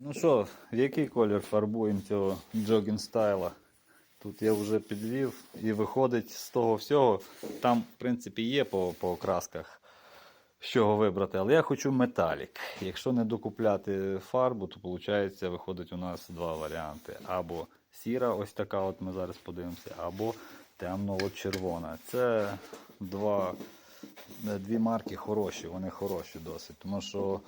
Ну що, який колір фарбуємо цього джогінг стайла? Тут я вже підвів і виходить з того всього. Там, в принципі, є по, по окрасках, з чого вибрати, але я хочу металік. Якщо не докупляти фарбу, то виходить, виходить у нас два варіанти. Або сіра, ось така, от ми зараз подивимося, або темно-червона. Це два, дві марки хороші, вони хороші досить. Тому що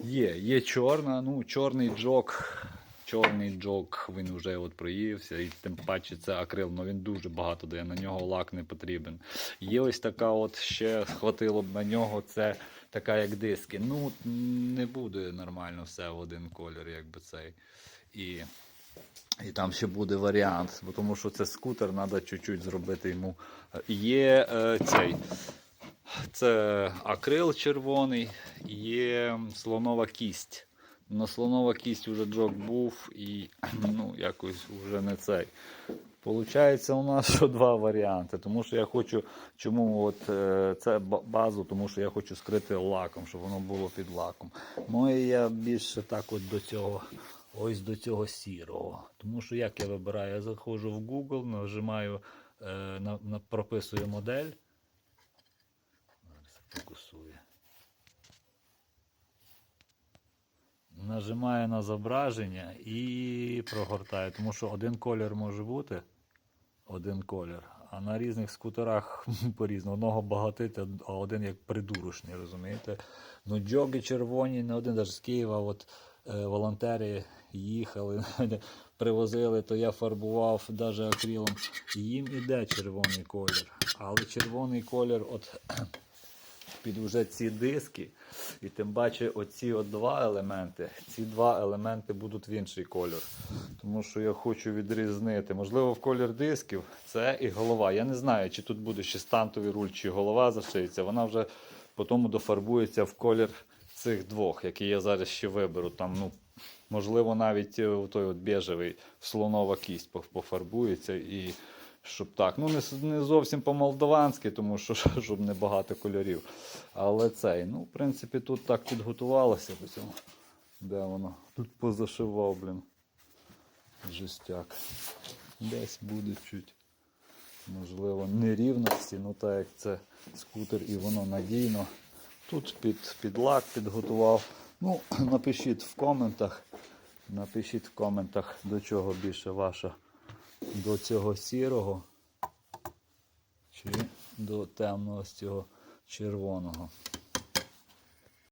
Є, є чорна, ну чорний джок. Чорний джок, він вже от проївся, і тим паче це акрил, але він дуже багато дає, на нього лак не потрібен. Є ось така, от ще хватило б на нього, це така як диски. Ну, не буде нормально все в один колір, якби цей. І, і там ще буде варіант, бо тому що це скутер, треба чуть-чуть зробити йому. Є е, цей. Це акрил червоний, є слонова кість. На слонова кість вже джок був і ну, якось вже не цей. Получається у нас що два варіанти. Тому що я хочу, чому от е, це базу, тому що я хочу скрити лаком, щоб воно було під лаком. Ну я більше так от до цього, ось до цього сірого. Тому що як я вибираю, я заходжу в Google, нажимаю, е, на, на, прописую модель. Зараз. Нажимаю на зображення і прогортаю, тому що один колір може бути, один колір, а на різних скутерах по-різному. Одного багатить, а один як придурочний, розумієте? Ну, джоги червоні, не один, навіть з Києва, от е, волонтери їхали, привозили, то я фарбував навіть акрилом. Їм іде червоний колір. Але червоний колір, от під уже ці диски, і тим паче оці от два елементи, ці два елементи будуть в інший кольор. Тому що я хочу відрізнити. Можливо, в колір дисків це і голова. Я не знаю, чи тут буде ще стантовий руль, чи голова зашиється. Вона вже потім дофарбується в колір цих двох, які я зараз ще виберу. Там, ну, можливо, навіть е, той от біжевий слонова кість пофарбується і. Щоб так, ну не, не зовсім по-молдаванськи, тому що щоб не багато кольорів. Але цей, ну, в принципі, тут так підготувалося до цього. Де воно? Тут позашивав, блін. Жестяк. Десь буде чуть. Можливо, нерівності, ну так як це скутер і воно надійно. Тут під, під лак підготував. Ну, напишіть в коментах. Напишіть в коментах, до чого більше ваша до цього сірого чи до темного з цього червоного.